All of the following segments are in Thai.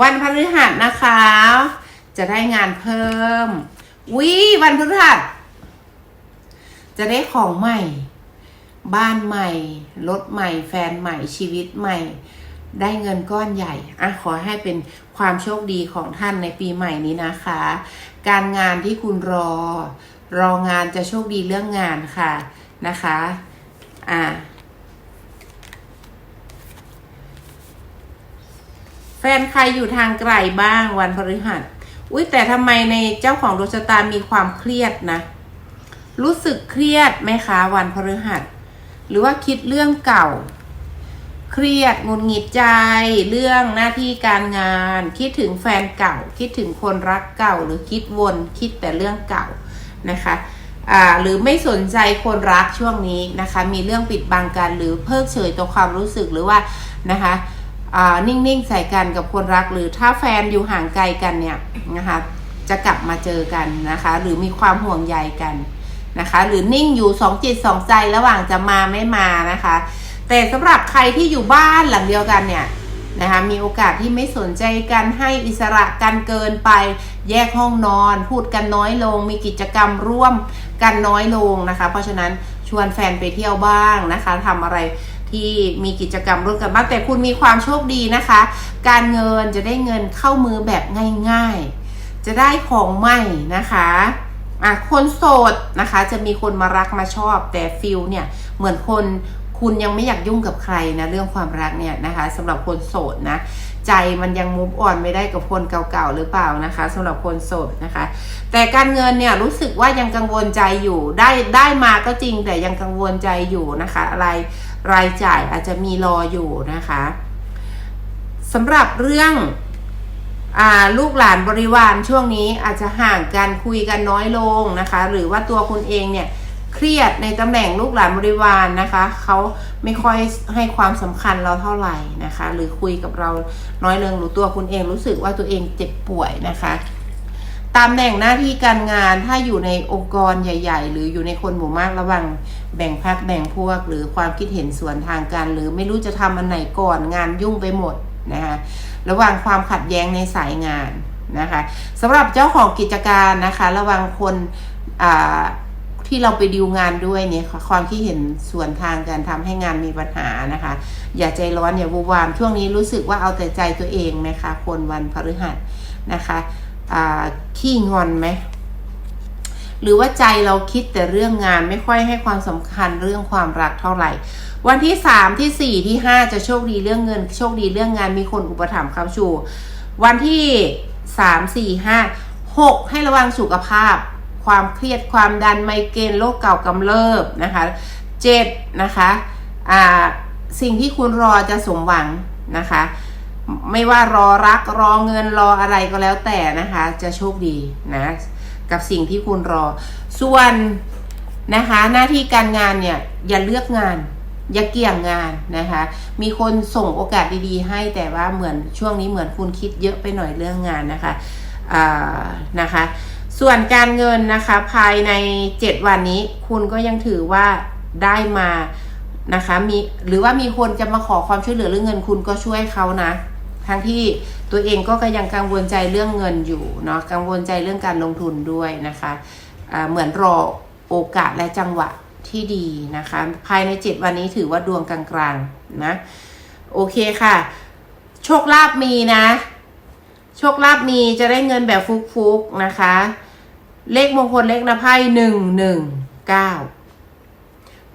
วันพฤหัสนะคะ จะได้งานเพิ่มวิวันพฤหัสจะได้ของใหม่ บ้านใหม่รถใหม่ แฟนใหม่ชีวิตใหม่ ได้เงินก้อนใหญ่อะขอให้เป็นความโชคดีของท่านในปีใหม่นี้นะคะ การงานที่คุณรอ รองานจะโชคดีเรื่องงานค่ะนะคะ อ่า แฟนใครอยู่ทางไกลบ้างวันพฤหัส อุ้ยแต่ทำไมในเจ้าของดวงชะตามีความเครียดนะ รู้สึกเครียดไหมคะวันพฤหัส หรือว่าคิดเรื่องเก่า เครียดงุดหงิดใจ เรื่องหน้าที่การงาน คิดถึงแฟนเก่า คิดถึงคนรักเก่า หรือคิดวนคิดแต่เรื่องเก่านะคะอ่าหรือไม่สนใจคนรักช่วงนี้นะคะ มีเรื่องปิดบังกันหรือเพิกเฉยต่อความรู้สึกหรือว่านะคะ นิ่งๆใส่กันกับคนรักหรือถ้าแฟนอยู่ห่างไกลกันเนี่ยนะคะจะกลับมาเจอกันนะคะ หรือมีความห่วงใยกันนะคะ หรือนิ่งอยู่สองจิตสองใจระหว่างจะมาไม่มานะคะ แต่สำหรับใครที่อยู่บ้านหลังเดียวกันเนี่ยนะคะมีโอกาสที่ไม่สนใจกันให้อิสระกันเกินไป แยกห้องนอน พูดกันน้อยลง มีกิจกรรมร่วมกันน้อยลงนะคะ เพราะฉะนั้น ชวนแฟนไปเที่ยวบ้างนะคะทำอะไรที่มีกิจกรรมร่วมกันบ้างแต่คุณมีความโชคดีนะคะ การเงินจะได้เงินเข้ามือแบบง่ายๆ จะได้ของใหม่นะคะอะคนโสดนะคะ จะมีคนมารักมาชอบแต่ฟิลเนี่ยเหมือนคน คุณยังไม่อยากยุ่งกับใครนะเรื่องความรักเนี่ยนะคะสำหรับคนโสดนะใจมันยังมุฟออนไม่ได้กับคนเก่าๆหรือเปล่านะคะสำหรับคนโสดนะคะ แต่การเงินเนี่ยรู้สึกว่ายังกังวลใจอยู่ได้ได้มาก็จริงแต่ยังกังวลใจอยู่นะคะอะไรรายจ่ายอาจจะมีรออยู่นะคะสำหรับเรื่องอลูกหลานบริวารช่วงนี้อาจจะห่างกันคุยกันน้อยลงนะคะ หรือว่าตัวคุณเองเนี่ย เครียดในตำแหน่งลูกหลานบริวารนะคะเขาไม่ค่อยให้ความสำคัญเราเท่าไหร่นะคะ หรือคุยกับเราน้อยลงหรือตัวคุณเองรู้สึกว่าตัวเองเจ็บป่วยนะคะตำแหน่งหน้าที่การงานถ้าอยู่ในองค์กรใหญ่ ๆ หรืออยู่ในคนหมู่มากระวังแบ่งพักแบ่งพวก หรือความคิดเห็นส่วนทางกันหรือไม่รู้จะทำอันไหนก่อนงานยุ่งไปหมดนะคะระวังความขัดแย้งในสายงานนะคะสำหรับเจ้าของกิจการนะคะ ระวังคนอ่า ที่เราไปดิวงานด้วยเนี่ยความคิดเห็นส่วนทางกันทำให้งานมีปัญหานะคะ อย่าใจร้อนอย่าวูวาม ช่วงนี้รู้สึกว่าเอาแต่ใจตัวเองนะคะ คนวันพฤหัสนะคะขี้งอนไหมหรือว่าใจเราคิดแต่เรื่องงานไม่ค่อยให้ความสำคัญเรื่องความรักเท่าไหร่ วันที่สามที่สี่ที่ห้าจะโชคดีเรื่องเงิน โชคดีเรื่องงานมีคนอุปถัมภ์คำชู วันที่สามสี่ห้าหกให้ระวังสุขภาพ ความเครียดความดันไมเกรนโรคเก่ากำเริบนะคะเจ็ดนะคะอ่าสิ่งที่คุณรอจะสมหวังนะคะ ไม่ว่ารอรักรอเงินรออะไรก็แล้วแต่นะคะ จะโชคดีนะกับสิ่งที่คุณรอ ส่วนนะคะ หน้าที่การงานเนี่ยอย่าเลือกงาน อย่าเกี่ยงงานนะคะ มีคนส่งโอกาสดีๆ ให้แต่ว่าเหมือนช่วงนี้เหมือนคุณคิดเยอะไปหน่อยเรื่องงานนะคะอ่านะคะ ส่วนการเงินนะคะภายใน 7 วันนี้ คุณก็ยังถือว่าได้มานะคะมีหรือว่ามีคนจะมาขอความช่วยเหลือเรื่องเงินคุณก็ช่วยเขานะทั้งที่ตัวเองก็ยังกังวลใจเรื่องเงินอยู่เนาะกังวลใจเรื่องการลงทุนด้วยนะคะะเหมือนรอโอกาสและจังหวะที่ดีนะคะ ภายใน 7 วันนี้ถือว่าดวงกลางๆนะโอเคค่ะ โชคลาภมีนะ โชคลาภมีจะได้เงินแบบฟุกๆนะคะ เลขมงคลเลขนภไพ่หนึ่งหนึ่งเก้า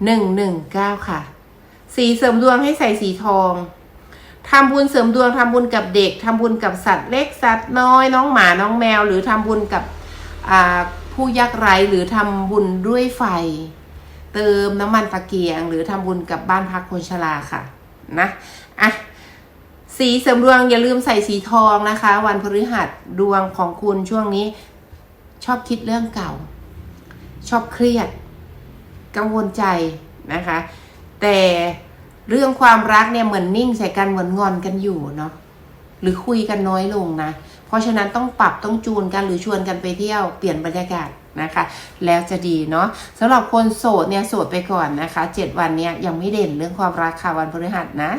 หนึ่งหนึ่งเก้าค่ะ สีเสริมดวงให้ใส่สีทองทำบุญเสริมดวงทำบุญกับเด็กทำบุญกับสัตว์เล็กสัตว์น้อยน้องหมาน้องแมว หรือทำบุญกับผู้ยากไร้หรือทำบุญด้วยไฟ เติมน้ำมันตะเกียง หรือทำบุญกับบ้านพักคนชราค่ะ นะอะ สีเสริมดวงอย่าลืมใส่สีทองนะคะ วันพฤหัสดวงของคุณช่วงนี้ ชอบคิดเรื่องเก่า ชอบเครียด กังวลใจนะคะ แต่เรื่องความรักเนี่ยเหมือนนิ่งใส่กันเหมือนงอนกันอยู่เนาะหรือคุยกันน้อยลงนะ เพราะฉะนั้นต้องปรับต้องจูนกันหรือชวนกันไปเที่ยวเปลี่ยนบรรยากาศนะคะ แล้วจะดีเนาะสำหรับคนโสดเนี่ยโสดไปก่อนนะคะเจ็ดวันเนี้ยยังไม่เด่นเรื่องความรักค่ะวันพฤหัสนะ